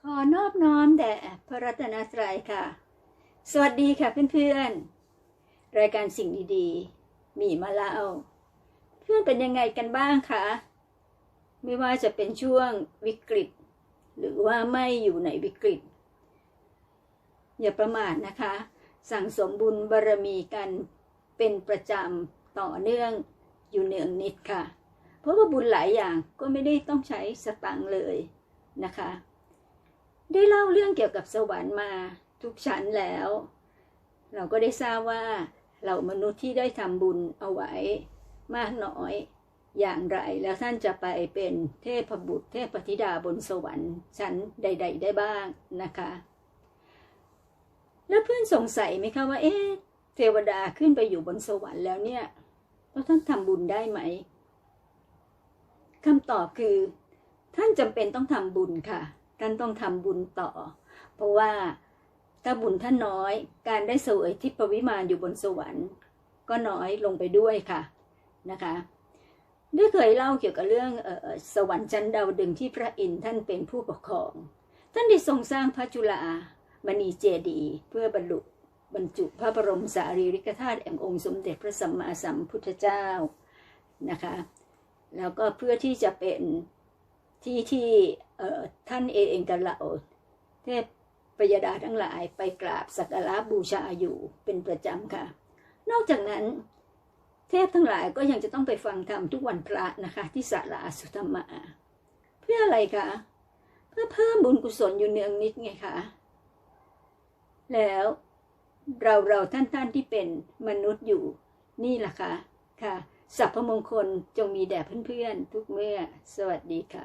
ขอนอบน้อมแด่พระรัตนตรัยค่ะ สวัสดีค่ะเพื่อนๆ รายการสิ่งดีๆ มีมาเล่า เพื่อนเป็นยังไงกันบ้างคะไม่ว่าจะเป็นช่วงวิกฤต หรือว่าไม่อยู่ในวิกฤต อย่าประมาทนะคะ สั่งสมบุญบารมีกันเป็นประจำต่อเนื่องอยู่เนืองนิดค่ะ เพราะว่าบุญหลายอย่างก็ไม่ได้ต้องใช้สตังเลยนะคะ ได้เล่าเรื่องเกี่ยวกับสวรรค์มาทุกชั้นแล้ว เราก็ได้ทราบว่าเรามนุษย์ที่ได้ทำบุญเอาไว้มากน้อยอย่างไรแล้วท่านจะไปเป็นเทพบุตรเทพธิดาบนสวรรค์ชั้นใด ๆ ได้บ้างนะคะ แล้วเพื่อนสงสัยไหมคะว่า เอ๊ะเทวดาขึ้นไปอยู่บนสวรรค์แล้วเนี่ยแล้วท่านทำบุญได้ไหมคำตอบคือ ท่านจำเป็นต้องทำบุญค่ะ ท่านต้องทำบุญต่อ เพราะว่าถ้าบุญท่านน้อย การได้เสวยทิพวิมานอยู่บนสวรรค์ ก็น้อยลงไปด้วยค่ะนะคะได้เคยเล่าเกี่ยวกับเรื่องเออสวรรค์ชั้นดาวดึงที่พระอินทร์ท่านเป็นผู้ปกครอง ท่านได้ทรงสร้างพระจุลามณีเจดีเพื่อบรรลุบรรจุพระบรมสารีริกธาตุแห่งองค์สมเด็จพระสัมมาสัมพุทธเจ้านะคะ แล้วก็เพื่อที่จะเป็น ที่ที่ท่านเองกับเราเทพปยดาทั้งหลายไปกราบสักการะบูชาอยู่เป็นประจำค่ะ นอกจากนั้น เทพทั้งหลายก็ยังจะต้องไปฟังธรรมทุกวันพระนะคะ ที่ศาลาสุธรรมะเพื่ออะไรคะเพื่อเพิ่มบุญกุศลอยู่เนืองนิดไงคะแล้วเราเราท่านท่านที่เป็นมนุษย์อยู่นี่ล่ะคะค่ะสัพพมงคลจงมีแด่เพื่อนๆทุกเมื่อ สวัสดีค่ะ